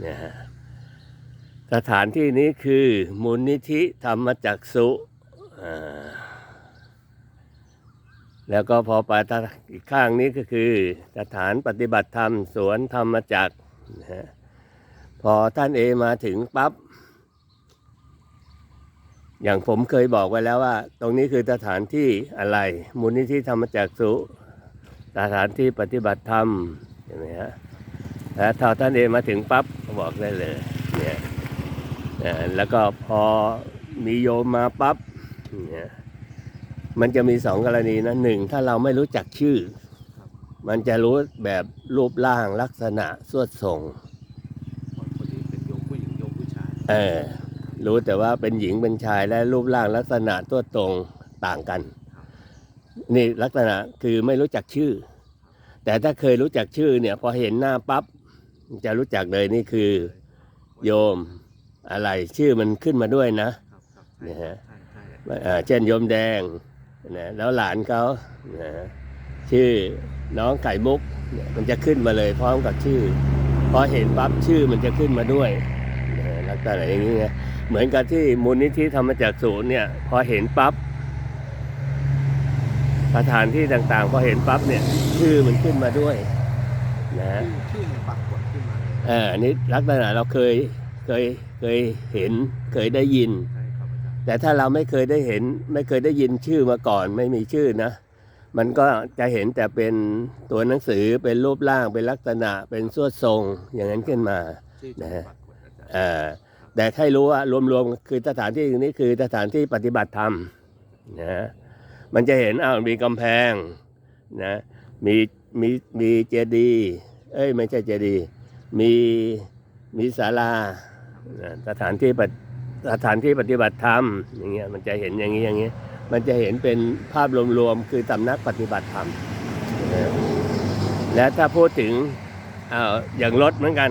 เนี่ยฮะสถานที่นี้คือมูลนิธิธรรมจักสุแล้วก็พอไปอีกข้างนี้ก็คือสถานปฏิบัติธรรมสวนธรรมจักรนะฮะพอท่านเอมาถึงปั๊บอย่างผมเคยบอกไว้แล้วว่า ตรงนี้คือสถานที่อะไร มูลนิธิธรรมจักสุสถานที่ปฏิบัติธรรมเห็นไหมฮะ แล้วถ้าท่านเองมาถึงปั๊บก็บอกได้เลยเนี่ยนะแล้วก็พอมีโยมมาปั๊บเนี่ยมันจะมีสองกรณีนะหนึ่งถ้าเราไม่รู้จักชื่อ มันจะรู้แบบรูปร่างลักษณะสวดทรงคนนี้เป็นโยมผู้หญิงโยมผู้ชายเออรู้แต่ว่าเป็นหญิงเป็นชายและรูปร่างลักษณะตัวตรงต่างกัน นี่ลักษณะคือไม่รู้จักชื่อ แต่ถ้าเคยรู้จักชื่อเนี่ยพอเห็นหน้าปั๊บ จะรู้จักเลยนี่คือ โยมอะไรชื่อมันขึ้นมาด้วยนะครับครับเนี่ยฮะใช่ใช่ใช่เอ่อเช่นโยมแดงนะแล้วหลานเขานะชื่อน้องไก่มุกเนี่ยมันจะขึ้นมาเลยพร้อมกับชื่อ พอเห็นปั๊บชื่อมันจะขึ้นมาด้วยนะลักษณะอย่างนี้ไงเหมือนกับที่มูลนิธิธรรมจักรศูนย์เนี่ย พอเห็นปั๊บสถานที่ต่างๆ พอเห็นปั๊บเนี่ย ชื่อมันขึ้นมาด้วย นะชื่อชื่อมันปราก ฏขึ้นมาเลยเอออันนี้ลักษณะเราเคยเคยเคยเห็นเคยได้ยิน ใช่ครับอาจารย์แต่ถ้าเราไม่เคยได้เห็น ไม่เคยได้ยินชื่อมาก่อน ไม่มีชื่อนะ มันก็จะเห็นแต่เป็นตัวหนังสือเป็นรูปร่างเป็นลักษณะเป็นสวดทรงอย่างนั้นขึ้นมา ชื่อจะนะฮะปรากฏอาจารย์เอ่อแต่ให้รู้ว่ารวมๆคือสถานที่นี้คือสถานที่ปฏิบัติธรรมนะมันจะเห็นอ้าวมีกำแพงนะมีมีมีเจดีย์เอ้ยไม่ใช่เจดีย์ มีมีศาลาสถานที่ปฏิสถานที่ปฏิบัติธรรมอย่างเงี้ยมันจะเห็นอย่างนี้อย่างนี้ยมันจะเห็นเป็นภาพรวมๆคือสำนักปฏิบัติธรรมและถ้าพูดถึงอาอย่างรถเหมือนกัน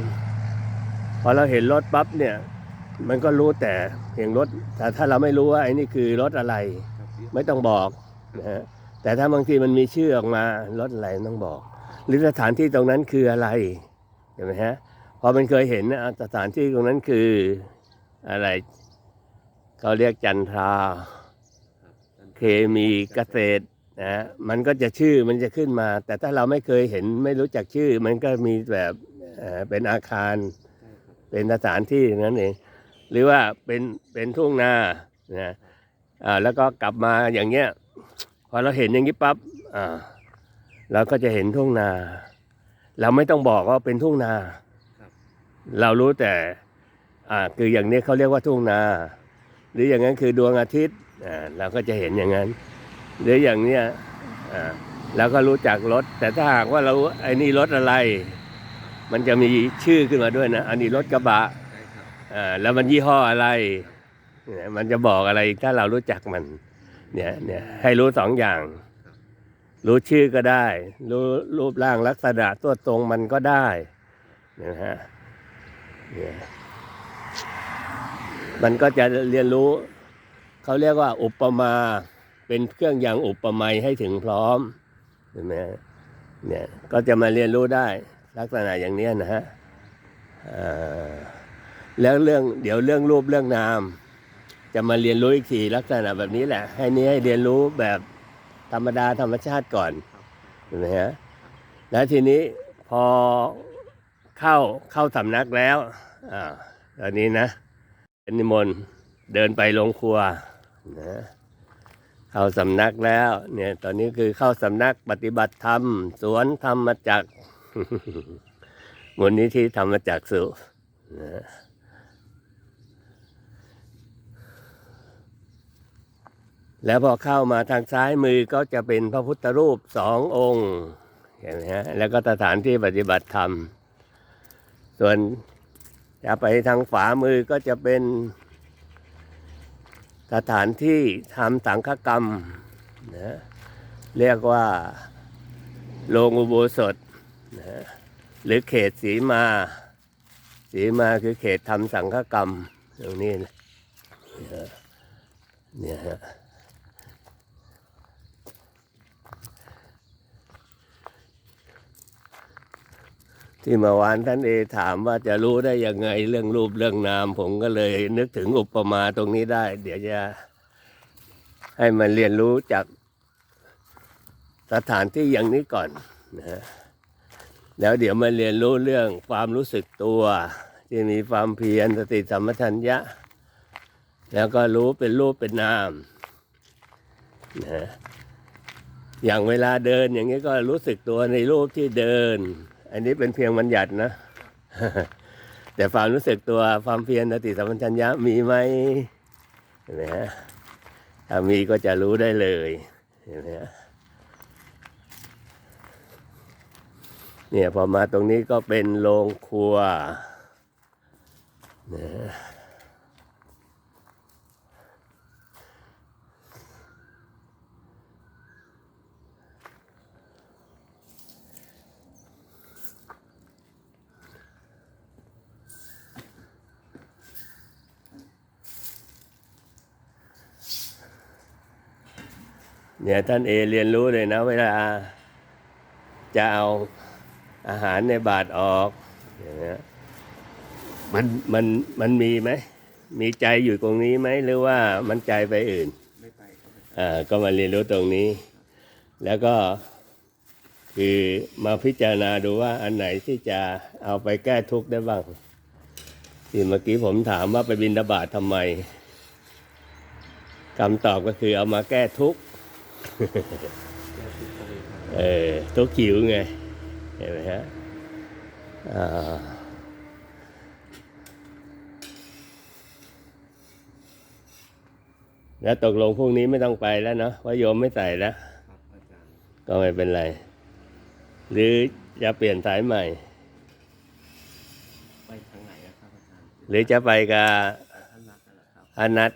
พอเราเห็นรถปั๊บเนี่ยมันก็รู้แต่เพียงรถแต่ถ้าเราไม่รู้ว่าไอ้นี่คือรถอะไรไม่ต้องบอกนะฮะแต่ถ้าบางทีมันมีชื่อออกมารถอะไรต้องบอก หรือสถานที่ตรงนั้นคืออะไร เห็นไหมฮะพอมันเคยเห็นนะอะสถานที่ตรงนั้นคืออะไรเขาเรียกจันทรา เคมีเกษตรนะฮะมันก็จะชื่อมันจะขึ้นมา แต่ถ้าเราไม่เคยเห็นไม่รู้จักชื่อ มันก็มีแบบเอ่อเป็นอาคาร เป็นสถานที่นั้นเอง หรือว่าเป็นเป็นทุ่งนานะอ่าแล้วก็กลับมาอย่างเงี้ยพอเราเห็นอย่างนี้ปั๊บอ่าเราก็จะเห็นทุ่งนา เราไม่ต้องบอกว่าเป็นทุ่งนาครับเรารู้แต่อ่าคืออย่างนี้เขาเรียกว่าทุ่งนา หรืออย่างนั้นคือดวงอาทิตย์อ่าเราก็จะเห็นอย่างนั้น หรืออย่างเนี้ยอ่าเราก็รู้จักรถ แต่ถ้าหากว่าเราไอ้นี่รถอะไร มันจะมีชื่อขึ้นมาด้วยนะ อันนี้รถกระบะใช่ครับอ่าแล้วมันยี่ห้ออะไรเนี่ยมันจะบอกอะไรถ้าเรารู้จักมันเนี่ยเนี่ยให้รู้สองอย่าง รู้ชื่อก็ได้ รู้รูปร่างลักษณะตัวตรงมันก็ได้นะฮะเนี่ยมันก็จะเรียนรู้ เขาเรียกว่าอุปมาเป็นเครื่องอย่างอุปมยให้ถึงพร้อมเห็นไหมเนี่ยก็จะมาเรียนรู้ได้ลักษณะอย่างนี้นะฮะอ่าแล้วเรื่องเดี๋ยวเรื่องรูปเรื่องนาม จะมาเรียนรู้อีกทีลักษณะแบบนี้แหละ ให้นี้ให้เรียนรู้แบบ ธรรมดาธรรมชาติก่อนเห็นไหมฮะแล้วทีนี้พอเข้าเข้าสำนักแล้วอ่าตอนนี้นะเป็นนิมนต์เดินไปโรงครัวนะเข้าสำนักแล้วเนี่ยตอนนี้คือเข้าสำนักปฏิบัติธรรม สวนธรรมจักรมูลนิธิธรรมจักรสุนะ แล้วพอเข้ามาทางซ้ายมือก็จะเป็นพระพุทธรูปสององค์เห็นไหมฮะแล้วก็สถานที่ปฏิบัติธรรม ส่วนจะไปทางฝามือก็จะเป็น สถานที่ทำสังฆกรรมนะเรียกว่าโรงอุโบสถนะหรือเขตสีมา สีมาคือเขตทำสังฆกรรมตรงนี้นะเนี่ยฮะ ที่เมื่อวานท่านเอถามว่าจะรู้ได้ยังไงเรื่องรูปเรื่องนาม ผมก็เลยนึกถึงอุปมาตรงนี้ได้ เดี๋ยวจะให้มันเรียนรู้จากสถานที่อย่างนี้ก่อนนะฮะแล้วเดี๋ยวมาเรียนรู้เรื่องความรู้สึกตัวที่มีความเพียรสติสัมปชัญญะ แล้วก็รู้เป็นรูปเป็นนามนะอย่างเวลาเดินอย่างนี้ก็รู้สึกตัวในรูปที่เดิน อันนี้เป็นเพียงบัญญัตินะ แต่ความรู้สึกตัวความเพียรสติสัมปชัญญะมีไหมเห็นไหมฮะถ้ามีก็จะรู้ได้เลยเห็นไหมฮะเนี่ยพอมาตรงนี้ก็เป็นโรงครัวนะ เนี่ยท่านเอเรียนรู้เลยนะ เวลา จะเอาอาหารในบาทออกอย่างเงี้ยมันมันมันมีไหม มีใจอยู่ตรงนี้ไหมหรือว่ามันใจไปอื่นไม่ไปครับอาจารย์อ่าก็มาเรียนรู้ตรงนี้ แล้วก็คือมาพิจารณาดูว่าอันไหนที่จะเอาไปแก้ทุกข์ได้บ้างที่เมื่อกี้ผมถามว่าไปบินบาตทำไมคำตอบก็คือเอามาแก้ทุกข์แก้ทุกข์ก็ เลยครับเออทุกขิวไง เห็นไหมฮะอ่าแล้วตกลงพวกนี้ไม่ต้องไปแล้วเนาะเพราะโยมไม่ใส่แล้วครับอาจารย์ก็ไม่เป็นไร หรือจะเปลี่ยนสายใหม่ ไปทางไหนอะครับอาจารย์ หรือจะไปกับท่านนัดนั่นแหละครับอนัท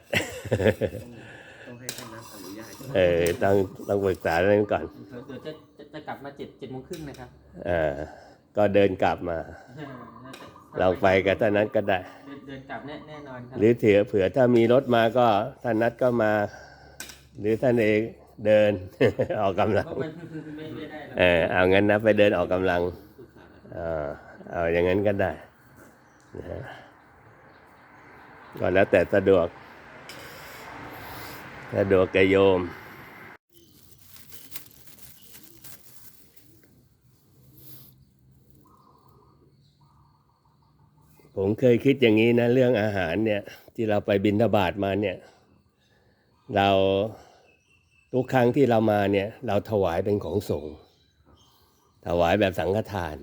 เออต้องต้องปรึกษาเรื่องก่อนเดี๋ยวเดี๋ยวจะจะจะกลับมาเจ็ดเจ็ดโมงครึ่งนะครับอ่าก็เดินกลับมา เราไปกับท่านนัทก็ได้ เดินเดินกลับแน่แน่นอนครัหรือเถือเผื่อถ้ามีรถมาก็ท่านนัดก็มา หรือท่านเองเดิน ออกกำลัง เพราะมันไม่ไม่ได้หรอก เออเอางั้นนะไปเดินออกกำลังปรึกษาแล้วเออเอาอย่างนั้นก็ได้นะฮะก็แล้วแต่สะดวก สะดวกแกโยม ผมเคยคิดอย่างนี้นะ เรื่องอาหารเนี่ย ที่เราไปบินทบาทมาเนี่ย เราทุกครั้งที่เรามาเนี่ย เราถวายเป็นของสงฆ์ถวายแบบสังฆทาน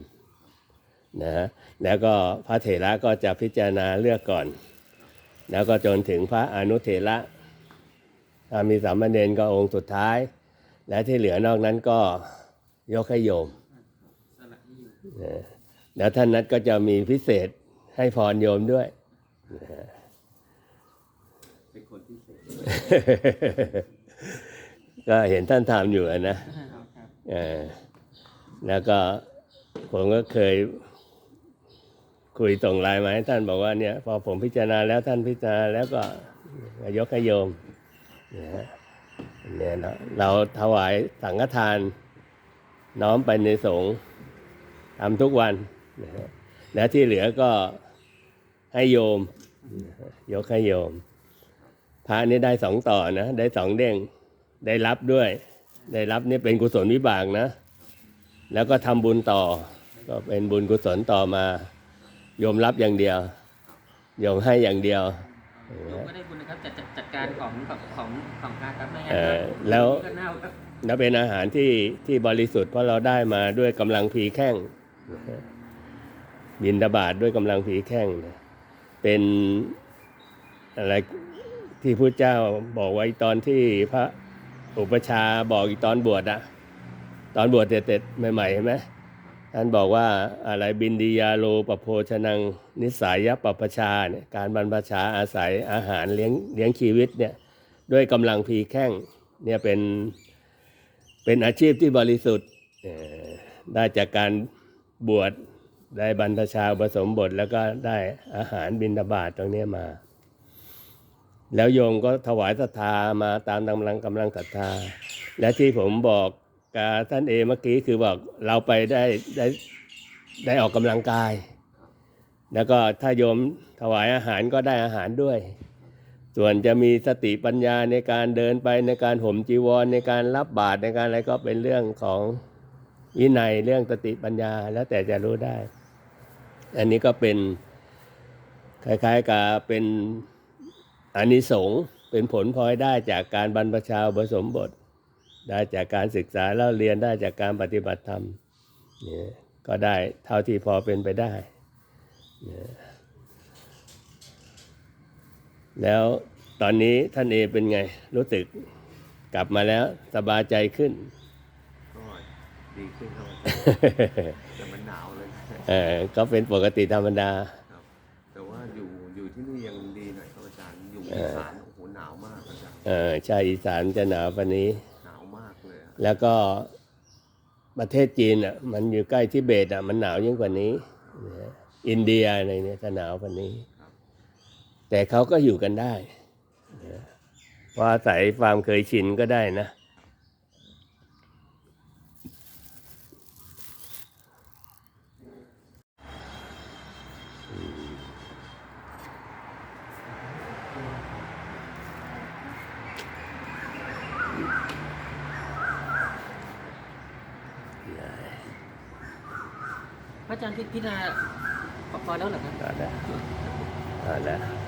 นะฮะแล้วก็พระเถระก็จะพิจารณาเลือกก่อน แล้วก็จนถึงพระอนุเถระ มีสามเณรก็องค์สุดท้าย และที่เหลือนอกนั้นก็ยกให้โยมสละที่อยู่นะแล้วท่านนัดก็จะมีพิเศษให้พรโยมด้วยเป็นคนพิเศษ ก็เห็นท่านทำอยู่นะแล้วก็ผมก็เคยคุยส่งไลน์มาให้ท่านบอกว่าเนี่ย พอผมพิจารณาแล้วท่านพิจารณาแล้วก็ยกให้โยม เนี่ยเราเราถวายสังฆทาน น้อมไปในสงฆ์ทำทุกวันนะฮะและที่เหลือก็ให้โยม ยกให้โยม พระนี่ได้สองต่อนะ ได้สองเด้ง ได้รับด้วย ได้รับนี่เป็นกุศลวิบากนะ แล้วก็ทำบุญต่อ ก็เป็นบุญกุศลต่อมา โยมรับอย่างเดียว โยมให้อย่างเดียว โยมก็ได้บุญนะครับจัดจัดจัดการของของของของพระครับไม่งั้นเออก็แล้วก็เน่าครับและเป็นอาหารที่ที่บริสุทธิ์เพราะเราได้มาด้วยกำลังผีแข้งนะฮะบินตบาทด้วยกำลังผีแข้งนะเป็นอะไรที่พระเจ้าบอกไว้ตอนที่พระอุปชฌาย์บอกอีกตอนบวชอะตอนบวชเสร็จๆใหม่ๆเห็นไหม ท่านบอกว่าอะไรบินดียาโลปโภชนังนิสายปปชาเนี่ยการบรรพชาอาศัยอาหารเลี้ยงเลี้ยงชีวิตเนี่ยด้วยกำลังผีแข้งเนี่ยเป็นเป็นอาชีพที่บริสุทธิ์ได้จากการบวชได้บรรพชาผสมบทแล้วก็ได้อาหารบิณฑบาตตรงนี้มา แล้วโยมก็ถวายศรัทธามาตามกำลังกำลังศรัทธา และที่ผมบอก กับท่านเอเมื่อกี้คือบอกเราไปได้ได้ได้ออกกำลังกาย แล้วก็ถ้าโยมถวายอาหารก็ได้อาหารด้วย ส่วนจะมีสติปัญญาในการเดินไปในการห่มจีวรในการรับบาตรในการอะไรก็เป็นเรื่องของวินัยเรื่องสติปัญญาแล้วแต่จะรู้ได้ อันนี้ก็เป็นคล้ายๆกับเป็นอานิสงส์เป็นผลพลอยได้จากการบรรพชาอุปสมบท ได้จากการศึกษาเล่าเรียนได้จากการปฏิบัติธรรมเนี่ยก็ได้เท่าที่พอเป็นไปได้เนี่ยแล้วตอนนี้ท่านเอเป็นไงรู้สึกกลับมาแล้วสบายใจขึ้นก็ดีขึ้นครับอาจารย์แต่มันหนาวเลยเออก็เป็นปกติธรรมดาครับแต่ว่าอยู่อยู่ที่นี่ยังดีหน่อยครับอาจารย์อยู่เออีอสานโอ้โหหนาวมากอาจารย์เออชาอีสานจะหนาวปานนี้ แล้วก็ประเทศจีนอะมันอยู่ใกล้ทิเบตอะมันหนาวยิ่งกว่านี้ อินเดียอะไรเนี่ยจะหนาวกว่านี้ แต่เขาก็อยู่กันได้นะเพราะสายความเคยชินก็ได้นะ อาจารย์พิจารณาพอพอแล้วเหรอครับเอและเอาละ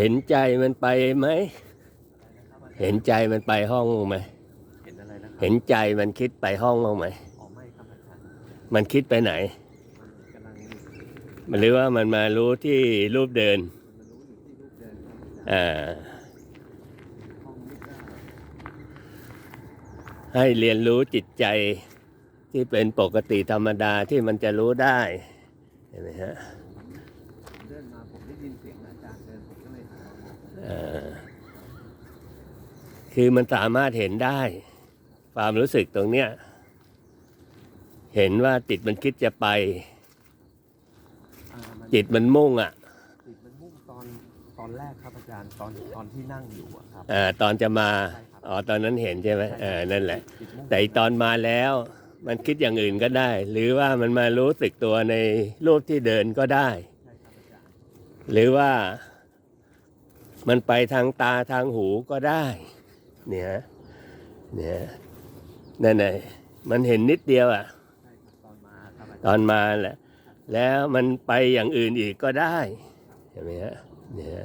เห็นใจมันไปไหม เห็นใจมันไปห้องบ้งไหม เห็นอะไรนะครับเห็นใจมันคิดไปห้องบ้างไหม อ๋อไม่ครับอาจารย์มันคิดไปไหนมันกำลังมันหรือว่ามันมารู้ที่รูปเดิน มันรู้อยู่ที่ลูกเดินครับอาจารย์อ่า ห้องนี้ก็ให้เรียนรู้จิตใจที่เป็นปกติธรรมดาที่มันจะรู้ได้ เห็นไหมฮะ เดินมาผมได้ ยินเสียงอาจารย์เดินผมก็เลยถามว่าเอ่อคือมันสามารถเห็นได้ ความรู้สึกตรงเนี้ย เห็นว่าจิตมันคิดจะไป อ่ามันจิตมันมุ่งอะจิตมันมุ่งตอนตอนแรกครับอาจารย์ตอนตอนที่นั่งอยู่อะครับอ่าตอนจะมาอ๋อ ตอนนั้นเห็นใช่ไหมเออนั่นแหละ จิตมุ่งแต่อีตอนมาแล้ว มันคิดอย่างอื่นก็ได้ หรือว่ามันมารู้สึกตัวในรูปที่เดินก็ได้ หรือว่ามันไปทางตาทางหูก็ได้ เนี่ยเนี่ยนั่นไงมันเห็นนิดเดียวอะใช่ครับตอนมาตอนมาแหละแล้วมันไปอย่างอื่นอีกก็ได้เห็นไหมฮะเนี่ย